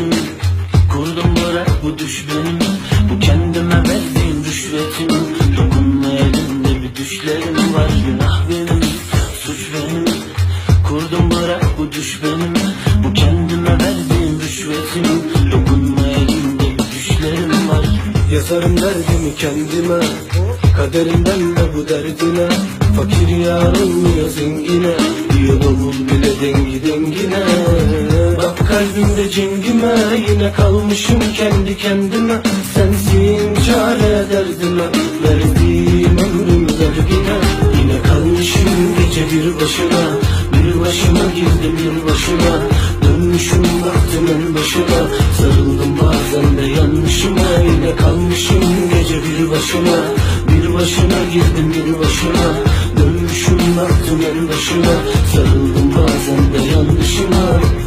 benim Kurdum bırak bu düşmenim Bu kendime verdiğim rüşvetim Dokunma elimde bir düşlerim var. Günah benim, suç benim. Kurdum bırak bu düşmenim Bu kendime verdiğim rüşvetim Dokunma elimde bir düşlerim var. Yazarım derdimi kendime Kaderimden de bu derdine. Fakir yarın mı zengine Yine kalmışım kendi kendime. Sensin çare derdime Verdiğim ömrüm vergine Yine kalmışım gece bir başına Bir başıma girdim bir başıma Dönmüşüm baktım en başıma Sarıldım bazen de yanlışıma. Yine kalmışım gece bir başıma Bir başına girdim bir başıma Dönmüşüm baktım en başıma Sarıldım bazen de yanlışıma